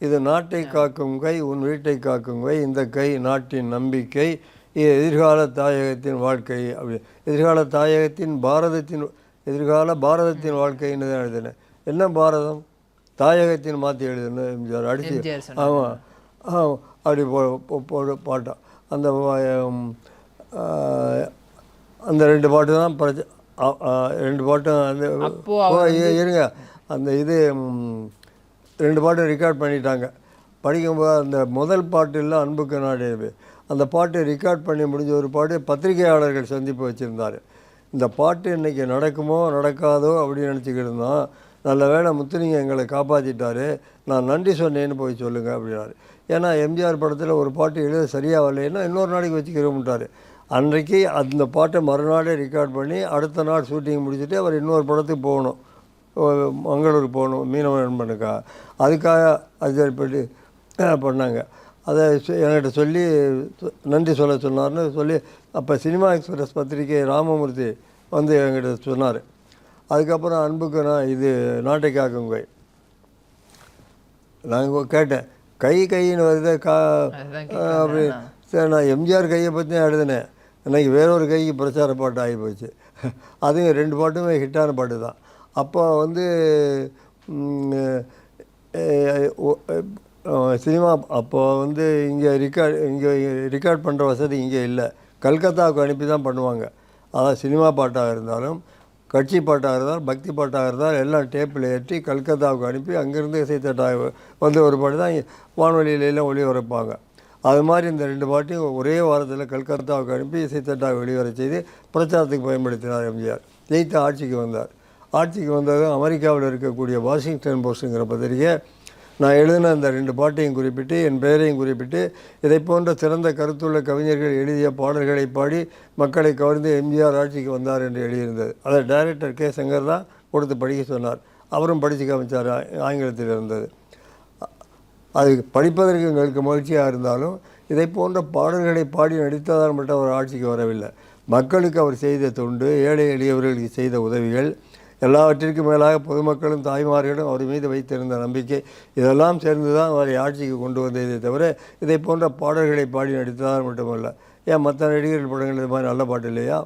இது நாட்டை காக்கும் கை உன் வீட்டை காக்கும் கை இந்த கை நாட்டின் நம்பிக்கை எதிர்கால தாயகத்தின் வாழ்க்கை அப்படி. எதிர்கால தாயகத்தின் பாரதத்தின் எதிர்கால பாரதத்தின் வாழ்க்கைன்னு தான் எழுதினேன் என்ன பாரதம்? தாயகத்தின் மாற்றி எழுதுனேன் எம்ஜிஆர் அடிச்சு. ஆமாம் ஆ அப்படி போடு பாட்டம் அந்த அந்த ரெண்டு பாட்டு தான் பிரச்ச ரெண்டு பாட்டும் அந்த இருங்க. அந்த இது ரெண்டு பாட்டு ரெக்கார்ட் பண்ணிட்டாங்க. படிக்கும்போது அந்த முதல் பாட்டில் அன்புக்கு நாடேவே. அந்த பாட்டை ரெக்கார்ட் பண்ணி முடிஞ்ச ஒரு பாட்டு பத்திரிகையாளர்கள் சந்திப்பு வச்சுருந்தார். இந்த பாட்டு இன்னைக்கு நடக்குமோ நடக்காதோ அப்படின்னு நினச்சிக்கிட்டு இருந்தான். நல்ல வேளை முத்துலிங்க எங்களை காப்பாற்றிட்டாரு நான் நன்றி சொன்னேன்னு போய் சொல்லுங்கள் அப்படின்னாரு. ஏன்னா எம்ஜிஆர் படத்தில் ஒரு பாட்டு எழுத சரியாக வரலைன்னா இன்னொரு நாளைக்கு வச்சுக்கிறோம்ட்டார். அன்றைக்கு அந்த பாட்டை மறுநாளே ரெக்கார்ட் பண்ணி அடுத்த நாள் ஷூட்டிங் முடிச்சுட்டு அவர் இன்னொரு படத்துக்கு போகணும். மங்களூருக்கு போகணும் மீனவ நண்பனுக்கா அதுக்காக அஜர்பட்டு பண்ணாங்க? அதை என்கிட்ட சொல்லி நன்றி சொல்ல சொன்னார்னு சொல்லி அப்போ சினிமா எக்ஸ்பிரஸ் பத்திரிகை ராமமூர்த்தி வந்து என்கிட்ட சொன்னார். அதுக்கப்புறம் அன்புக்கு நான் இது நாட்டை காக்கும் கை நான் கேட்டேன் கை கைன்னு வருது கா அப்படி. சரி நான் எம்ஜிஆர் கையை பற்றி தான் எழுதினேன். இன்னைக்கு வேறொரு கைக்கு பிரச்சார பாட்டு ஆகி போச்சு. அதுவும் ரெண்டு பாட்டுமே ஹிட்டான பாட்டு தான். அப்போ வந்து சினிமா அப்போ வந்து இங்கே ரெக்கார்ட் இங்கே ரெக்கார்ட் பண்ணுற வசதி இங்கே இல்லை. கல்கத்தாவுக்கு அனுப்பி தான் பண்ணுவாங்க. அதாவது சினிமா பாட்டாக இருந்தாலும் கட்சி பாட்டாக இருந்தால் பக்தி பாட்டாக இருந்தால் எல்லாம் டேப்பில் ஏற்றி கல்கத்தாவுக்கு அனுப்பி அங்கேருந்து இசைத்தட்டாக வந்து ஒரு பாட்டு தான் வானொலியில எல்லாம் ஒளிபரப்பாங்க. அது மாதிரி இந்த ரெண்டு பாட்டையும் ஒரே வாரத்தில் கல்கத்தாவுக்கு அனுப்பி இசைத்தட்டாக வெளிவர செய்து பிரச்சாரத்துக்கு பயன்படுத்தினார் எம்ஜிஆர். ஜெயித்து ஆட்சிக்கு வந்தார். ஆட்சிக்கு வந்ததும் அமெரிக்காவில் இருக்கக்கூடிய வாஷிங்டன் போஸ்ட்டுங்கிற பத்திரிகை. நான் எழுதின அந்த ரெண்டு பாட்டையும் குறிப்பிட்டு என் பெயரையும் குறிப்பிட்டு இதை போன்ற சிறந்த கருத்துள்ள கவிஞர்கள் எழுதிய பாடல்களை பாடி மக்களை கவர்ந்து எம்ஜிஆர் ஆட்சிக்கு வந்தார் என்று எழுதியிருந்தது. அதை டைரக்டர் கே. சங்கர் தான் கொடுத்து படிக்க சொன்னார். அவரும் படித்து காமிச்சார் ஆங்கிலத்தில் இருந்தது. அது படிப்பதற்கு எங்களுக்கு மகிழ்ச்சியாக இருந்தாலும் இதை போன்ற பாடல்களை பாடி நடித்ததால் மட்டும் அவர் ஆட்சிக்கு வரவில்லை. மக்களுக்கு அவர் செய்த தொண்டு ஏழை எளியவர்களுக்கு செய்த உதவிகள் எல்லாவற்றிற்கும் மேலாக பொதுமக்களும் தாய்மார்களும் அவர் மீது வைத்திருந்த நம்பிக்கை இதெல்லாம் சேர்ந்து தான் அவரை ஆட்சிக்கு கொண்டு வந்ததே தவிர இதை போன்ற பாடல்களை பாடி நடித்ததால் மட்டுமல்ல. ஏன் மற்ற நடிகர்கள் படங்கள் இது மாதிரி நல்ல பாட்டு இல்லையா?